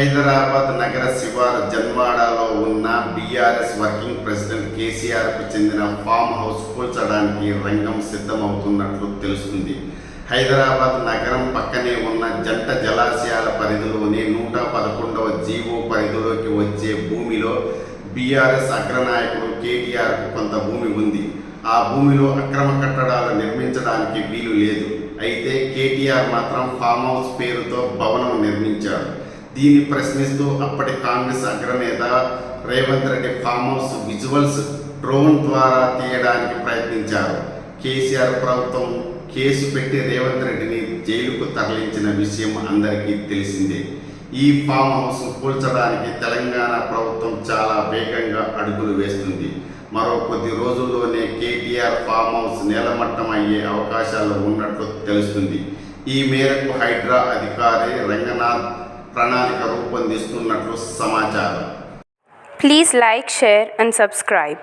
హైదరాబాద్ నగర శివారు జన్వాడలో ఉన్న బీఆర్ఎస్ వర్కింగ్ ప్రెసిడెంట్ కేసీఆర్కు చెందిన ఫామ్ హౌస్ కూల్చడానికి రంగం సిద్ధమవుతున్నట్లు తెలుస్తుంది. హైదరాబాద్ నగరం పక్కనే ఉన్న జంట జలాశయాల పరిధిలోని నూట పదకొండవ జీవో పరిధిలోకి వచ్చే భూమిలో బీఆర్ఎస్ అగ్రనాయకుడు కేటీఆర్కు కొంత భూమి ఉంది. ఆ భూమిలో అక్రమ కట్టడాలు నిర్మించడానికి వీలు లేదు. అయితే కేటీఆర్ మాత్రం ఫామ్ హౌస్ పేరుతో భవనం నిర్మించాడు. దీన్ని ప్రశ్నిస్తూ అప్పటి కాంగ్రెస్ అగ్రనేత Revanth Reddy farm house visuals drone ద్వారా తీయడానికి ప్రయత్నించారు. కేసీఆర్ ప్రభుత్వం కేసు పెట్టి రేవంత్ రెడ్డిని జైలుకు తరలించిన విషయం అందరికీ తెలిసిందే. ఈ ఫామ్ హౌస్ కూల్చడానికి తెలంగాణ ప్రభుత్వం చాలా వేగంగా అడుగులు వేస్తుంది. మరో కొద్ది రోజుల్లోనే కేటీఆర్ ఫామ్ హౌస్ నేలమట్టం అయ్యే అవకాశాలు ఉన్నట్లు తెలుస్తుంది. ఈ మేరకు హైడ్రా అధికారి రంగనాథ్ ప్రణాళిక రూపొందిస్తున్నట్లు సమాచారం Please like, share, and subscribe.